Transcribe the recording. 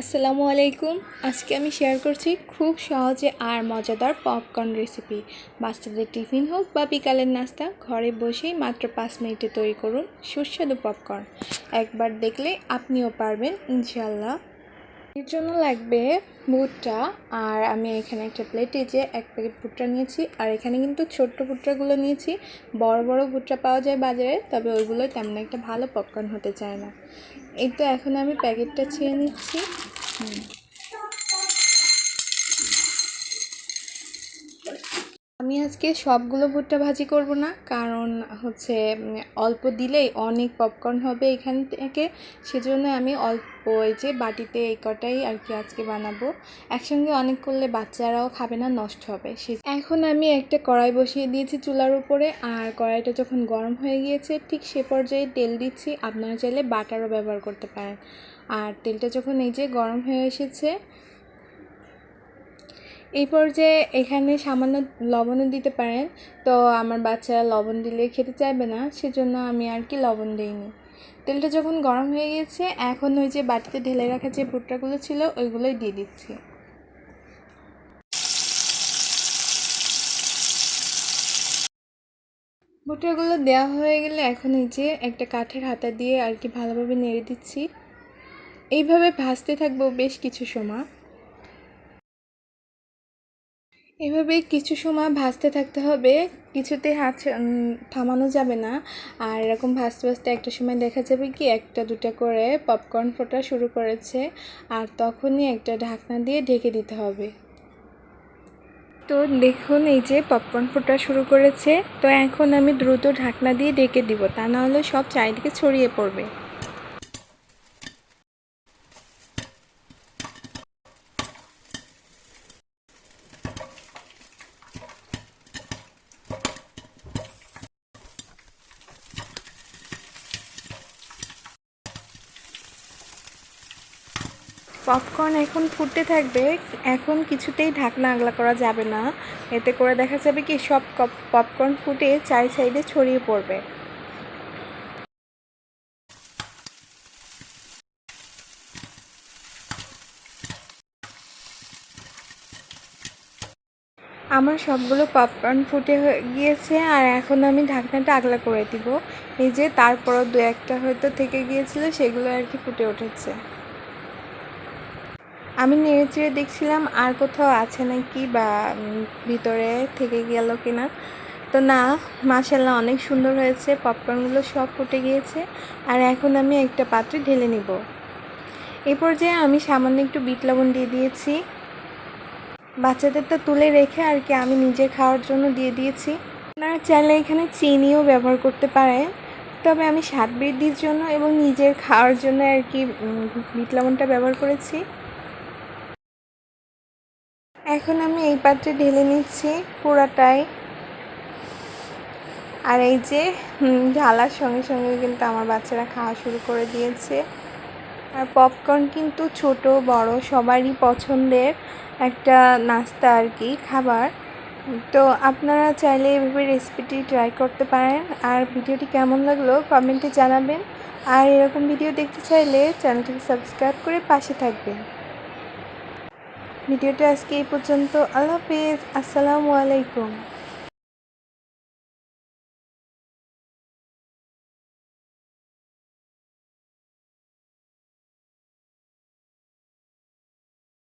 আসসালামু আলাইকুম। আজকে আমি শেয়ার করছি খুব সহজে আর মজাদার পপকর্ন রেসিপি বাচ্চাদের টিফিন হোক বা বিকালের নাস্তা, ঘরে বসেই মাত্র পাঁচ মিনিটে তৈরি করুন সুস্বাদু পপকর্ন একবার দেখলে আপনিও পারবেন ইনশাল্লাহ এর জন্য লাগবে ভুট্টা, আর আমি এখানে একটা প্লেটে যে এক প্যাকেট ভুট্টা নিয়েছি, আর এখানে কিন্তু ছোট্ট ভুট্টাগুলো নিয়েছি। বড় বড় ভুট্টা পাওয়া যায় বাজারে, তবে ওইগুলো তেমন একটা ভালো পপকর্ন হতে চায় না। এই তো এখন আমি প্যাকেটটা ছিঁড়ে নিচ্ছি। আমি আজকে সবগুলো ভুট্টা ভাজি করব না, কারণ হচ্ছে অল্প দিলেই অনেক পপকর্ন হবে এখান থেকে। সেজন্য আমি অল্প এই যে বাটিতে এই কটাই আর কি আজকে বানাবো। একসঙ্গে অনেক করলে বাচ্চারাও খাবে না, নষ্ট হবে। সে এখন আমি একটা কড়াই বসিয়ে দিয়েছি চুলার উপরে, আর কড়াইটা যখন গরম হয়ে গিয়েছে, ঠিক সে পর্যায়ে তেল দিচ্ছি। আপনারা চাইলে বাটারও ব্যবহার করতে পারেন। আর তেলটা যখন এই যে গরম হয়ে এসেছে এই পর্যায়ে এখানে সামান্য লবণও দিতে পারেন। তো আমার বাচ্চারা লবণ দিলে খেতে চাইবে না, সেজন্য আমি আর কি লবণ দিইনি। তেলটা যখন গরম হয়ে গেছে, এখন ওই যে বাটিতে ঢেলে রাখা যে ভুট্টাগুলো ছিল, ওইগুলোই দিয়ে দিচ্ছি। ভুট্টাগুলো দেওয়া হয়ে গেলে এখন এই যে একটা কাঠের হাতা দিয়ে আর কি ভালোভাবে নেড়ে দিচ্ছি। এইভাবে ভাজতে থাকব বেশ কিছু সময়। এভাবে কিছু সময় ভাজতে থাকতে হবে। কিছুতে হাত থামানো যাবে না। আর এরকম ভাজতে ভাজতে একটা সময় দেখা যাবে কি, একটা দুটা করে পপকর্ন ফোটা শুরু করেছে। আর তখনই একটা ঢাকনা দিয়ে ঢেকে দিতে হবে। তো দেখুন, এই যে পপকর্ন ফোটা শুরু করেছে। তো এখন আমি দ্রুত ঢাকনা দিয়ে ঢেকে দিব। তা না হলে সব চারিদিকে ছড়িয়ে পড়বে। পপকর্ন এখন ফুটতে থাকবে, এখন কিছুতেই ঢাকনা আগলা করা যাবে না। এতে করে দেখা যাবে কি সব পপকর্ন ফুটে চারি সাইডে ছড়িয়ে পড়বে। আমার সবগুলো পপকর্ন ফুটে গিয়েছে আর এখন আমি ঢাকনাটা আগলা করে দিব। এই যে তারপরও দু একটা হয়তো থেকে গিয়েছিল, সেগুলো আর কি ফুটে উঠেছে। আমি নেড়ে চেড়ে দেখছিলাম আর কোথাও আছে নাকি বা ভিতরে থেকে গেল কিনা। তো না মাসাল্লাহ অনেক সুন্দর হয়েছে পপকর্নগুলো সব ফুটে গিয়েছে। আর এখন আমি একটা পাত্রে ঢেলে নিব। এই পর্যায়ে আমি সামান্য একটু বিট লবণ দিয়ে দিয়েছি। বাচ্চাদের তো তুলে রেখে আর কি আমি নিজে খাওয়ার জন্য দিয়ে দিয়েছি। আপনারা চাইলে এখানে চিনিও ব্যবহার করতে পারেন। তবে আমি স্বাদ বৃদ্ধির জন্য এবং নিজের খাওয়ার জন্য আর কি বিট লবণটা ব্যবহার করেছি। এখন আমি এই পাত্রে ঢেলে নিচ্ছি পুরাটাই। আর এই যে ঢালার সঙ্গে সঙ্গে কিন্তু আমার বাচ্চারা খাওয়া শুরু করে দিয়েছে। আর পপকর্ন কিন্তু ছোট, বড়, সবারই পছন্দের একটা নাস্তা আর কি, খাবার। তো আপনারা চাইলে এভাবে রেসিপিটি ট্রাই করতে পারেন। আর ভিডিওটি কেমন লাগল কমেন্টে জানাবেন। আর এরকম ভিডিও দেখতে চাইলে চ্যানেলটিকে সাবস্ক্রাইব করে পাশে থাকবেন। ভিডিওটা আজকে এই পর্যন্ত। আল্লাহ হাফিজ। আসসালামু আলাইকুম।